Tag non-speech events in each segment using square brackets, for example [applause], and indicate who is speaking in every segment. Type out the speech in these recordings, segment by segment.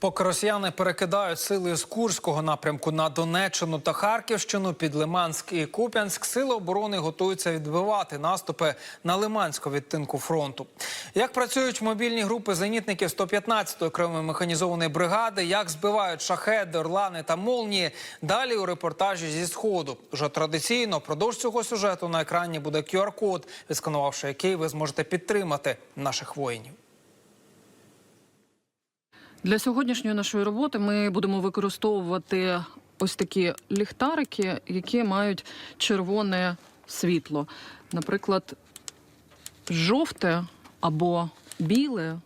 Speaker 1: Поки росіяни перекидають сили з Курського напрямку на Донеччину та Харківщину під Лиманськ і Куп'янськ, сили оборони готуються відбивати наступи на Лиманську відтинку фронту. Як працюють мобільні групи зенітників 115-ї окремої механізованої бригади, як збивають шахеди, орлани та молнії, далі у репортажі зі сходу. Вже традиційно впродовж цього сюжету на екрані буде QR-код, відсканувавши який ви зможете підтримати наших воїнів.
Speaker 2: Для сьогоднішньої нашої роботи ми будемо використовувати ось такі ліхтарики, які мають червоне світло. Наприклад, жовте або біле,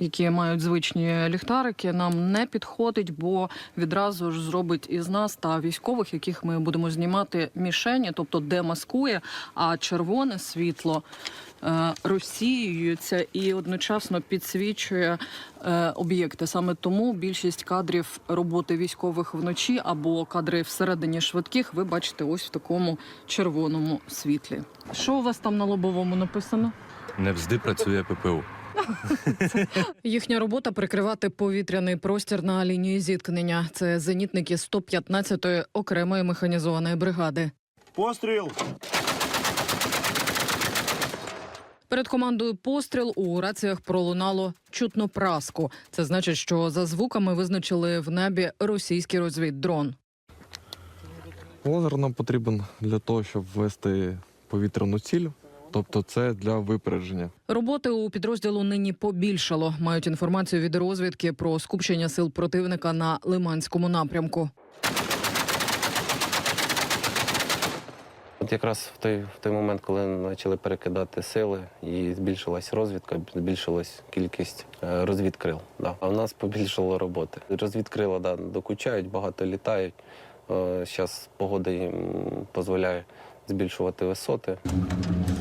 Speaker 2: які мають звичні ліхтарики, нам не підходить, бо відразу ж зробить із нас та військових, яких ми будемо знімати мішені, тобто демаскує, а червоне світло е, розсіюється і одночасно підсвічує е, об'єкти. Саме тому більшість кадрів роботи військових вночі або кадри всередині швидких ви бачите ось в такому червоному світлі. Що у вас там на лобовому написано?
Speaker 3: Не взди працює ППУ. [laughs]
Speaker 2: Їхня робота прикривати повітряний простір на лінії зіткнення. Це зенітники 115-ї окремої механізованої бригади.
Speaker 4: Постріл!
Speaker 2: Перед командою постріл у раціях пролунало чутно праску. Це значить, що за звуками визначили в небі російський розвіддрон.
Speaker 5: Лазер нам потрібен для того, щоб ввести повітряну ціль, тобто це для випередження.
Speaker 2: Роботи у підрозділу нині побільшало. Мають інформацію від розвідки про скупчення сил противника на Лиманському напрямку.
Speaker 6: От якраз в той, в той момент, коли почали перекидати сили і збільшилась розвідка, збільшилась кількість е, розвідкрил. Да. А в нас побільшало роботи. Розвідкрила да, докучають, багато літають. Зараз погода їм дозволяє збільшувати висоти.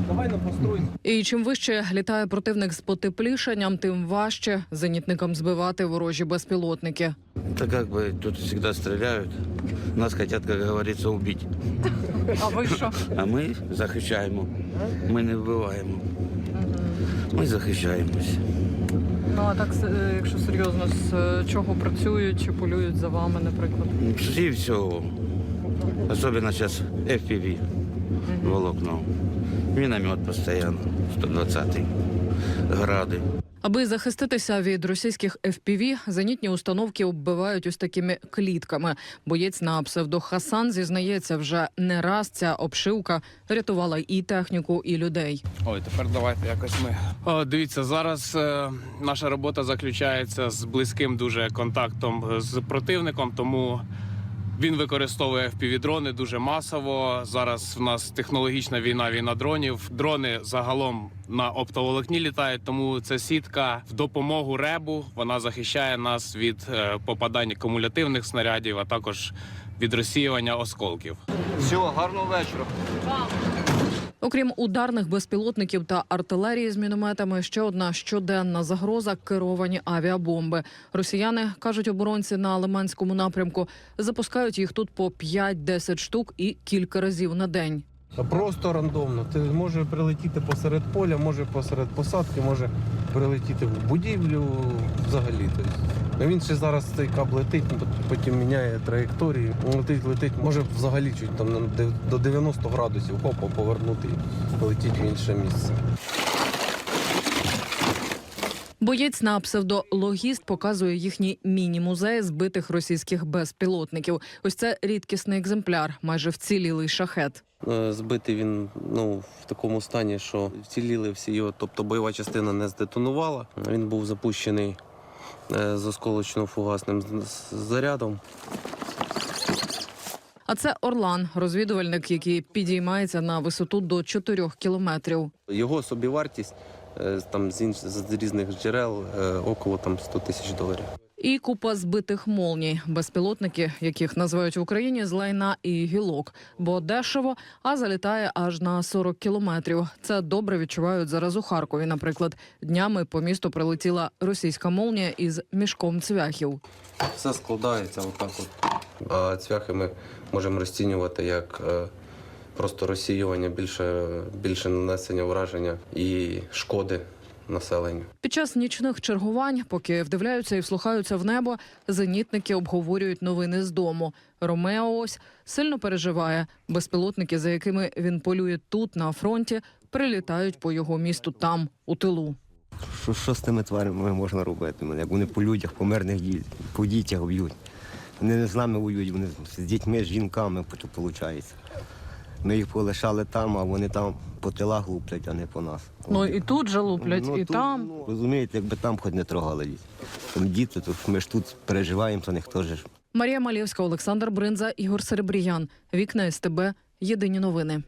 Speaker 2: Давай І чим вище літає противник з потеплішанням, тим важче зенітникам збивати ворожі безпілотники.
Speaker 7: Да как бы тут всегда стреляют. Нас хотят, как говорится, убить.
Speaker 2: А ви що?
Speaker 7: А ми захищаємо. Ми не вбиваємо. Ми захищаємось.
Speaker 2: Ну а так, е, якщо серйозно, з е, чого працюють чи полюють за вами, наприклад?
Speaker 7: Всі всього. Особенно зараз FPV. Волокно. Міномет постійно. 120-й. Гради.
Speaker 2: Аби захиститися від російських FPV, зенітні установки оббивають ось такими клітками. Боєць на псевдо Хасан зізнається, вже не раз ця обшивка рятувала і техніку, і людей.
Speaker 8: Ой, тепер давайте якось ми. О, дивіться, зараз е, наша робота заключається з близьким дуже контактом з противником, тому він використовує FPV-дрони дуже масово. Зараз в нас технологічна війна, війна дронів. Дрони загалом на оптоволокні літають, тому ця сітка в допомогу ребу. Вона захищає нас від е, попадання кумулятивних снарядів, а також від розсіювання осколків.
Speaker 4: Всього, гарного вечора.
Speaker 2: Окрім ударних безпілотників та артилерії з мінометами, ще одна щоденна загроза керовані авіабомби. Росіяни кажуть, оборонці на Лиманському напрямку запускають їх тут по 5-10 штук і кілька разів на день.
Speaker 9: Просто рандомно. Ти може прилетіти посеред поля, може посеред посадки, може прилетіти в будівлю взагалі. Тобто. Ну, Він ще зараз цей кап летить, потім міняє траєкторію. Летить, летить, може взагалі чуть там до 90 градусів хопа повернути і полетіть в інше місце.
Speaker 2: Боєць на псевдологіст показує їхній міні-музей збитих російських безпілотників. Ось це рідкісний екземпляр, майже вцілілий шахет.
Speaker 6: Е, Збитий він ну, в такому стані, що вціліли всі його, тобто бойова частина не здетонувала. Він був запущений е, з осколочно-фугасним зарядом.
Speaker 2: А це Орлан, розвідувальник, який підіймається на висоту до 4 кілометрів.
Speaker 6: Його собівартість е, там з, інш... з різних джерел около там 100 тисяч доларів.
Speaker 2: І купа збитих молній, безпілотники, яких називають в Україні з лайна і гілок, бо дешево, а залітає аж на 40 кілометрів. Це добре відчувають зараз у Харкові. Наприклад, днями по місту прилетіла російська молнія із мішком цвяхів.
Speaker 6: Все складається отак от. А цвяхи ми можемо розцінювати як е, просто розсіювання, більше, більше нанесення враження і шкоди населенню.
Speaker 2: Під час нічних чергувань, поки вдивляються і вслухаються в небо, зенітники обговорюють новини з дому. Ромео ось сильно переживає. Безпілотники, за якими він полює тут, на фронті, прилітають по його місту там, у тилу.
Speaker 10: Що, що з тими тварями можна робити? Як вони по людях, по мирних ді- по дітях б'ють. Вони не з нами воюють, вони з дітьми, з жінками виходить. Ми їх полишали там, а вони там по тилах луплять, а не по нас.
Speaker 2: Ну і тут же луплять,
Speaker 10: Ну,
Speaker 2: і
Speaker 10: тут,
Speaker 2: там.
Speaker 10: ну, розумієте, якби там хоч не трогали діти. Там діти, то ми ж тут переживаємо за них теж.
Speaker 2: Марія Малєвська, Олександр Бринза, Ігор Серебріян. Вікна СТБ. Єдині новини.